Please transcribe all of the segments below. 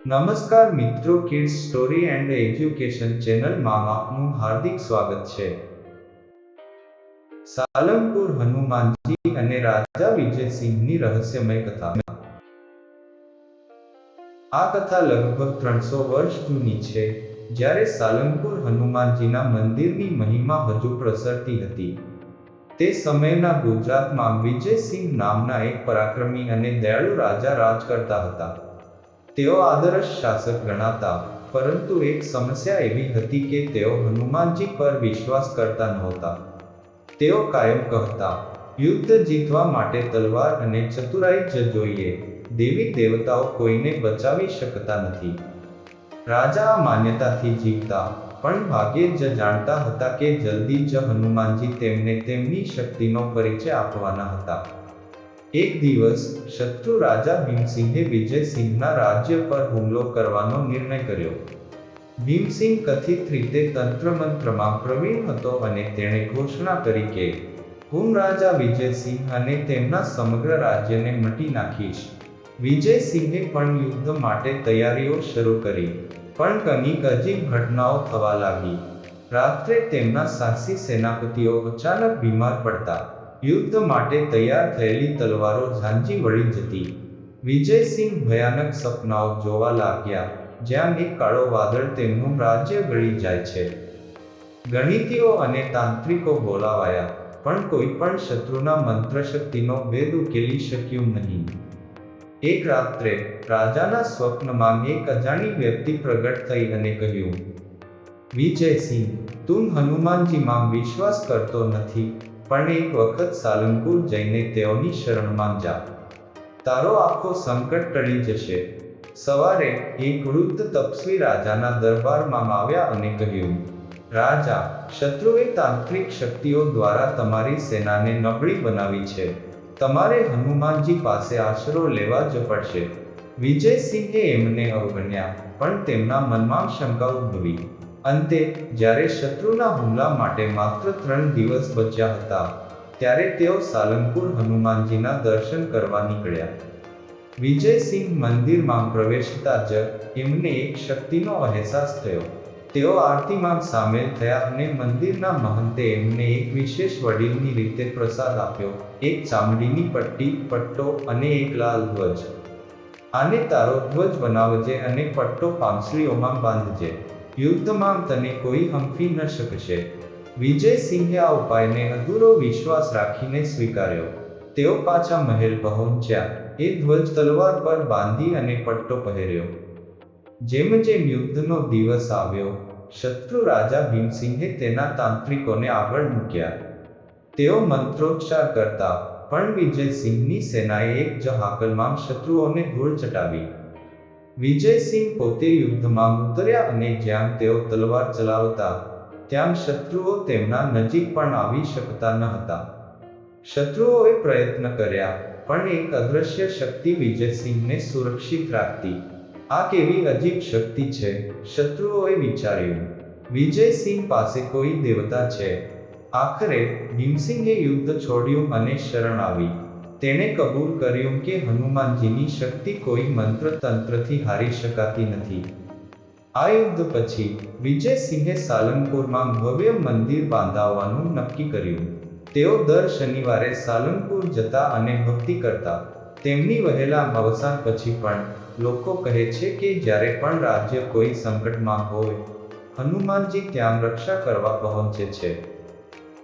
નમસ્કાર મિત્રો kids story and education ચેનલમાં આપનું હાર્દિક સ્વાગત છે. સાલમપુર હનુમાનજી અને રાજા વિજયસિંહની રહસ્યમય કથા. આ કથા લગભગ ત્રણસો વર્ષ જૂની છે, જ્યારે સાલમપુર હનુમાનજીના મંદિરની મહિમા હજુ પ્રસરતી હતી. તે સમયના ગુજરાતમાં વિજયસિંહ નામના એક પરાક્રમી અને દયાળુ રાજા રાજ કરતા હતા. તેઓ આદર્શ શાસક ગણાતા, પરંતુ એક સમસ્યા એવી હતી કે તેઓ હનુમાનજી પર વિશ્વાસ કરતા નહોતા. તેઓ કાયમ કહેતા, યુદ્ધ જીતવા માટે તલવાર અને ચતુરાઈ જ જોઈએ, દેવી દેવતાઓ કોઈને બચાવી શકતા નથી. રાજા માન્યતાથી જીવતા, પણ ભાગ્યે જ જાણતા હતા કે જલ્દી જ હનુમાનજી તેમને તેમની શક્તિનો પરિચય આપવાના હતા. એક દિવસ શત્રુ રાજા ભીમસિંહે વિજયસિંહના રાજ્ય પર હુમલો કરવાનો નિર્ણય કર્યો. ભીમસિંહ કથિત રીતે તંત્રમંત્રમાં પ્રવીણ હતો અને તેણે ઘોષણા કરી કે, હું રાજા વિજયસિંહ અને તેમના સમગ્ર રાજ્યને મટી નાખીશ. વિજયસિંહે પણ યુદ્ધ માટે તૈયારીઓ શરૂ કરી, પણ કનિક અજીબ ઘટનાઓ થવા લાગી. રાત્રે તેમના સાહસી સેનાપતિઓ અચાનક બીમાર પડતા યુદ્ધ માટે તૈયાર થયેલી તલવારો ઝાંઝી વળી જતી. વિજયસિંહ ભયાનક સપનાઓ જોવા લાગ્યા, જ્યાં એક કાળો વાદળ તેમનું રાજ્ય ગળી જાય છે. ગણિતીઓ અને તાંત્રિકો બોલાવાયા, પણ કોઈ પણ શત્રુના મંત્રશક્તિનો ભેદ ઉકેલી શક્યું નહીં. એક રાત્રે રાજાના સ્વપ્નમાં એક અજાણી વ્યક્તિ પ્રગટ થઈ અને કહ્યું, વિજયસિંહ, તું હનુમાનજીમાં વિશ્વાસ કરતો નથી. પણ એક વખત સાલંગપુર જઈને તેઓની શરણમાં જા તારો આખો સંકટ ટળી જશે. સવારે એક વૃદ્ધ તપસ્વી રાજાના દરબારમાં આવ્યા અને કહ્યું, રાજા, શત્રુએ તાંત્રિક શક્તિઓ દ્વારા તમારી સેનાને નબળી બનાવી છે. તમારે હનુમાનજી પાસે આશરો લેવા જ પડશે. વિજયસિંહે એમને અવગણ્યા, પણ તેમના મનમાં શંકા ઉદ્ભવી. અંતે, જ્યારે શત્રુના હુમલા માટે માત્ર ત્રણ દિવસ બચ્યા હતા, ત્યારે તેઓ સાલંગપુર હનુમાનજીના દર્શન કરવા નીકળ્યા. વિજયસિંહ મંદિરમાં પ્રવેશતા જ એમને એક શક્તિનો અહેસાસ થયો. તેઓ આરતીમાં સામેલ થયા અને મંદિરના મહંતે એમને એક વિશેષ વડીલની રીતે પ્રસાદ આપ્યો, એક ચામડીની પટ્ટી, પટ્ટો અને એક લાલ ધ્વજ. આને તારો ધ્વજ બનાવજે અને પટ્ટો પાંસળીઓમાં બાંધજે. યુદ્ધમાં તને કોઈ હંફી ન શકશે. વિજયસિંહે આ ઉપાયને અધૂરો વિશ્વાસ રાખીને સ્વીકાર્યો. તેઓ પાછા મહેલ પહોંચ્યા. એ ધ્વજ તલવાર પર બાંધી અને પટ્ટો પહેર્યો. જેમ જેમ યુદ્ધનો દિવસ આવ્યો, શત્રુ રાજા ભીમસિંહે તેના તાંત્રિકોને આગળ મૂક્યા. તેઓ મંત્રોચ્ચાર કરતા, પણ વિજયસિંહની સેનાએ એક જ હાકલમાં શત્રુઓને ધૂળ ચટાવી. વિજયસિંહ પોતે યુદ્ધમાં ઉતર્યા અને જ્યાં તેઓ તલવાર ચલાવતા, ત્યાં શત્રુઓ તેમના નજીક પણ આવી શકતા ન હતા. શત્રુઓએ પ્રયત્ન કર્યા, પણ એક અદ્રશ્ય શક્તિ વિજયસિંહને સુરક્ષિત રાખતી. આ કેવી અજીબ શક્તિ છે, શત્રુઓએ વિચાર્યું. વિજયસિંહ પાસે કોઈ દેવતા છે. આખરે ભીમસિંહે યુદ્ધ છોડ્યું અને શરણ આવી. તેણે કબૂલ કર્યું કે હનુમાનજીની શક્તિ કોઈ મંત્ર તંત્રથી હારી શકાતી નથી. આ યુદ્ધ પછી વિજયસિંહે સાલંગપુરમાં ભવ્ય મંદિર બાંધાવવાનું નક્કી કર્યું. તેઓ દર શનિવારે સાલંગપુર જતા અને ભક્તિ કરતા. તેમની વહેલા અવસાન પછી પણ લોકો કહે છે કે જ્યારે પણ રાજ્ય કોઈ સંકટમાં હોય, હનુમાનજી ત્યાં રક્ષા કરવા પહોંચે છે.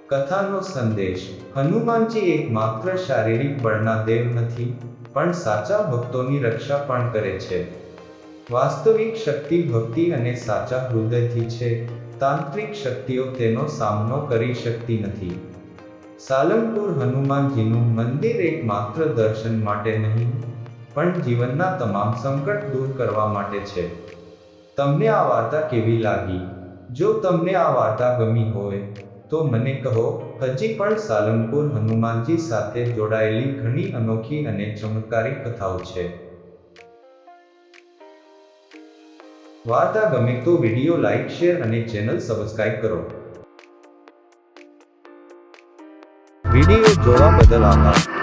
કથાનો સંદેશ હનુમાનજી એક માત્ર શારીરિક બળના દેવ નથી, પણ સાચા ભક્તોની રક્ષા પણ કરે છે. વાસ્તવિક શક્તિ ભક્તિ અને સાચા હૃદયથી છે, તાંત્રિક શક્તિઓ તેનો સામનો કરી શકતી નથી. સાલંગપુર હનુમાનજીનું મંદિર એક માત્ર દર્શન માટે નહીં, પણ જીવનના તમામ સંકટ દૂર કરવા માટે છે. તમને આ વાર્તા કેવી લાગી? જો તમને આ વાર્તા ગમી હોય તો મને કહો હજી પણ સાલંગપુર હનુમાનજી સાથે જોડાયેલી ઘણી અનોખી અને ચમત્કારી કથાઓ છે. વાર્તા ગમે તો વીડિયો લાઈક, શેર અને ચેનલ સબસ્ક્રાઇબ કરો. વીડિયો જોવા બદલ આભાર.